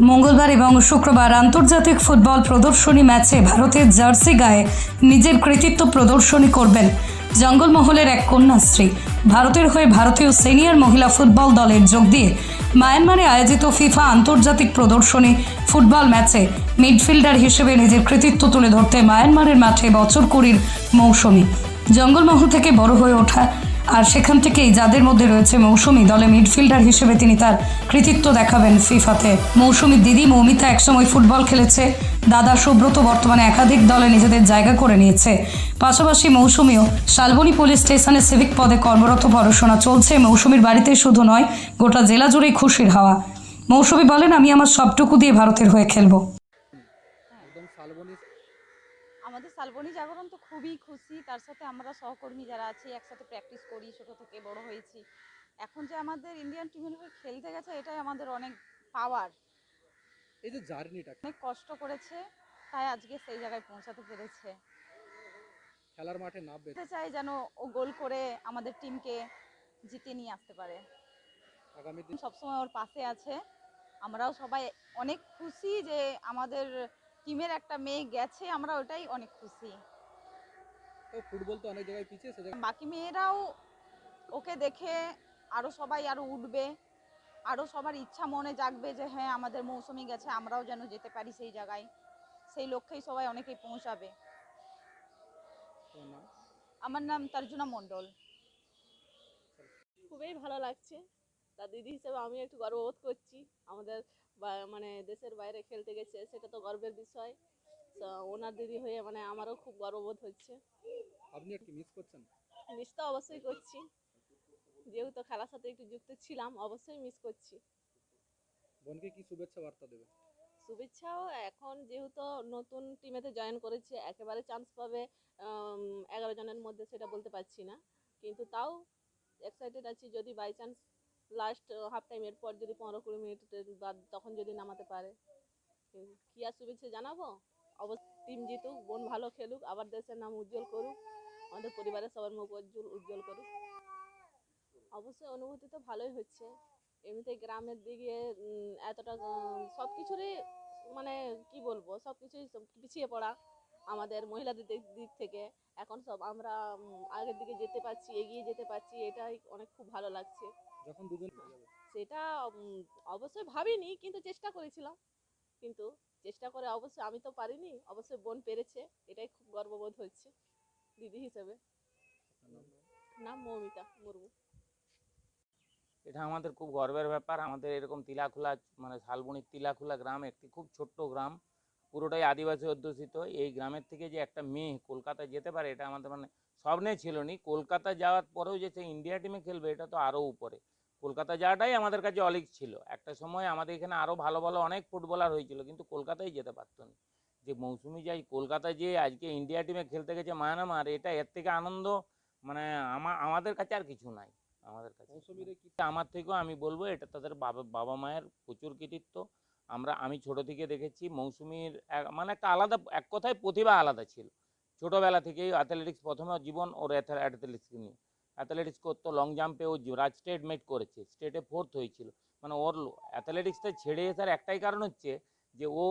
মঙ্গলবার এবং শুক্রবার আন্তর্জাতিক ফুটবল প্রদর্শনী ম্যাচে ভারতের জার্সি গায়ে নিজের কৃতিত্ব প্রদর্শনী করবেন জঙ্গলমহলের এক কন্যাশ্রী। ভারতের হয়ে ভারতীয় সিনিয়র মহিলা ফুটবল দলের যোগ দিয়ে মায়ানমারে আয়োজিত ফিফা আন্তর্জাতিক প্রদর্শনী ফুটবল ম্যাচে মিডফিল্ডার হিসেবে নিজের কৃতিত্ব তুলে ধরতে মায়ানমারের মাঠে বছর কুড়ির মৌসুমি। জঙ্গলমহল থেকে বড় হয়ে ওঠা আর সেখান থেকেই যাদের মধ্যে রয়েছে মৌসুমি দলে মিডফিল্ডার হিসেবে তিনি তার কৃতিত্ব দেখাবেন ফিফাতে। মৌসুমীর দিদি মৌমিতা একসময় ফুটবল খেলেছে। দাদা সুব্রত বর্তমানে একাধিক দলে নিজেদের জায়গা করে নিয়েছে। পাশাপাশি মৌসুমিও শালবনী পুলিশ স্টেশনে সিভিক পদে কর্মরত পড়াশোনা চলছে। মৌসুমীর বাড়িতে শুধু নয়, গোটা জেলা জুড়েই খুশির হাওয়া। মৌসুমী বলেন, আমি আমার সবটুকু দিয়ে ভারতের হয়ে খেলব। আমাদের শালবনী জাগরণ তো খুবই খুশি। তার সাথে আমরা সহকর্মী যারা আছি একসাথে প্র্যাকটিস করি ছোটো থেকে বড় হয়েছি। এখন যে আমাদের ইন্ডিয়ান টিমের হয়ে খেলতে গেছে এটাই আমাদের অনেক পাওয়ার এই যে জার্নিটা অনেক কষ্ট করেছে তাই আজকে সেই জায়গায় পৌঁছাতে পেরেছে। খেলার মাঠে নামবে। চাই যেন ও গোল করে আমাদের টিমকে জিতে নিয়ে আসতে পারে। আগামী দিন সবসময় ওর পাশে আছে। আমরাও সবাই অনেক খুশি যে আমাদের টিমের একটা মেয়ে গেছে আমরা ওটাই অনেক খুশি। তো ফুটবল তো অনেক জায়গায় পিছিয়ে বাকি মেয়েরাও ওকে দেখে আরও সবাই আরও উঠবে আরও সবার ইচ্ছা মনে জাগবে যে হ্যাঁ আমাদের মৌসুমি গেছে আমরাও যেন যেতে পারি সেই জায়গায়। সেই লক্ষ্যেই সবাই অনেকেই পৌঁছাবে। আমার নাম তর্জুনা মণ্ডল। খুবই ভালো লাগছে। তার দিদি হিসেবে আমি একটু গর্ববোধ করছি। আমাদের বা- মানে দেশের বাইরে খেলতে গেছে সেটা তো গর্বের বিষয়। তো ওনার দিদি হয়ে মানে আমারও খুব গর্ববোধ হচ্ছে। আপনি একটু মিস করছেন? মিস তো অবশ্যই করছি। যেহেতু খেলার সাথে একটু যুক্ত ছিলাম অবশ্যই মিস করছি। বোনকে কি শুভেচ্ছা বার্তা দেবে? শুভেচ্ছাও। এখন যেহেতু নতুন টিমেতে জয়েন করেছে একেবারে চান্স পাবে এগারো জনের মধ্যে সেটা বলতে পারছি না। কিন্তু তাও এক্সাইটেড আছি যদি বাই চান্স লাস্ট হাফ টাইমের পর যদি পনেরো কুড়ি মিনিটের বাদ তখন যদি নামাতে পারে। কি আর শুভেচ্ছা জানাব? অবশ্যই টিম জিতুক, বোন ভালো খেলুক, আবার দেশের নাম উজ্জ্বল করুক, আমাদের পরিবারের সবার মুখ উজ্জ্বল উজ্জ্বল করুক। অবশ্যই অনুভূতি তো ভালোই হচ্ছে। এমনিতে গ্রামের দিকে এতটা সব কিছুরই মানে কি বলব সব কিছুই পিছিয়ে পড়া। আমাদের মহিলাদের দিক দিক থেকে। এখন সব আমরা আগের দিকে যেতে পারছি এগিয়ে যেতে পারছি এটাই অনেক খুব ভালো লাগছে। যখন দুজন সেটা অবশ্যই ভাবিনি কিন্তু চেষ্টা করেছিলাম। কিন্তু চেষ্টা করে অবশ্যই আমি তো পারিনি অবশ্যই বোন পেরেছে এটাই খুব গর্ববোধ হচ্ছে দিদি হিসেবে? নাম মৌমিতা মুর্মু। এটা আমাদের খুব গর্বের ব্যাপার আমাদের এরকম তিলাখোলা মানে শালবনির তিলাখোলা গ্রাম একটি খুব ছোট্ট গ্রাম। পুরোটাই আদিবাসী অধ্যুষিত। এই গ্রামের থেকে যে একটা মেয়ে কলকাতায় যেতে পারে এটা আমাদের মানে স্বপ্নে ছিল নি। কলকাতা যাওয়ার পরেও যে সে ইন্ডিয়া টিমে খেলবে এটা তো আরও উপরে। কলকাতা যাওয়াটাই আমাদের কাছে অলিক ছিল। একটা সময় আমাদের এখানে আরও ভালো ভালো অনেক ফুটবলার হয়েছিল কিন্তু কলকাতায় যেতে পারতো না। যে মৌসুমি যাই কলকাতায় যে আজকে ইন্ডিয়া টিমে খেলতে গেছে মায়ানমার এটা এর থেকে আনন্দ মানে আমা আমাদের কাছে আর কিছু নাই। আমাদের কাছে আমার থেকেও আমি বলব এটা তাদের বাবা বাবা মায়ের প্রচুর কৃতিত্ব। আমরা, আমি ছোট থেকে দেখেছি মৌসুমীর মানে একটা আলাদা, এক কথায় প্রতিভা আলাদা ছিল। ছোটবেলা থেকেই অ্যাথলেটিক্স প্রথমে জীবন ওর অ্যাথলেটিক্স নিয়ে। অ্যাথলেটিক্স করতো লং জাম্পে ও রাজ স্টেট মেট করেছে স্টেটে ফোর্থ হয়েছিল। মানে ওর অ্যাথলেটিক্সটা ছেড়ে আসার একটাই কারণ হচ্ছে যে ও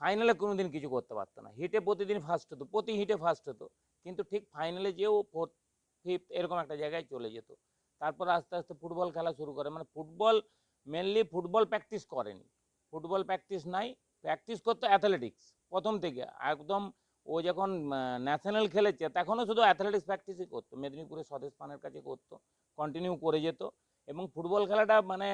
ফাইনালে কোনো দিন কিছু করতে পারতো না। হিটে প্রতিদিন ফার্স্ট হতো, প্রতি হিটে ফার্স্ট হতো। কিন্তু ঠিক ফাইনালে যেও ফোর্থ ফিফথ এরকম একটা জায়গায় চলে যেত। তারপর আস্তে আস্তে ফুটবল খেলা শুরু করে। মানে ফুটবল মেনলি ফুটবল প্র্যাকটিস করেনি। ফুটবল প্র্যাকটিস নাই, প্র্যাকটিস করতো অ্যাথলেটিক্স প্রথম থেকে। একদম ও যখন ন্যাশনাল খেলেছে, তখনও শুধু অ্যাথলেটিক্স প্র্যাকটিসই করতো। মেদিনীপুরের স্বদেশ পানের কাছে করতো কন্টিনিউ করে যেত। এবং ফুটবল খেলাটা মানে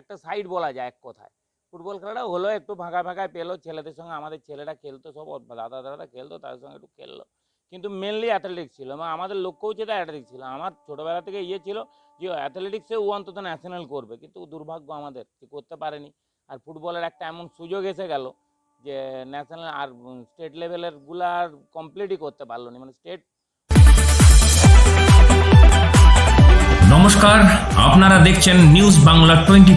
একটা সাইড বলা যায় এক কথায়। ফুটবল খেলাটা হলো, একটু ফাঁকা ফাঁকায় পেল ছেলেদের সঙ্গে। আমাদের ছেলেরা খেলতো সব দাদা দাদারা খেলতো, তাদের সঙ্গে একটু খেললো। কিন্তু মেনলি অ্যাথলেটিক্স ছিল। এবং আমাদের লক্ষ্য হচ্ছে তো অ্যাথলেটিক্স ছিল। আমার ছোটোবেলা থেকে ইয়ে ছিল যে অ্যাথলেটিক্সে ও অন্তত ন্যাশনাল করবে। কিন্তু দুর্ভাগ্য আমাদের করতে পারেনি। আর ফুটবলের একটা এমন সুযোগ এসে গেল যে ন্যাশনাল আর স্টেট লেভেলেরগুলা আর কমপ্লিটই করতে পারল না। মানে স্টেট নমস্কার, আপনারা দেখছেন নিউজ বাংলা টোয়েন্টি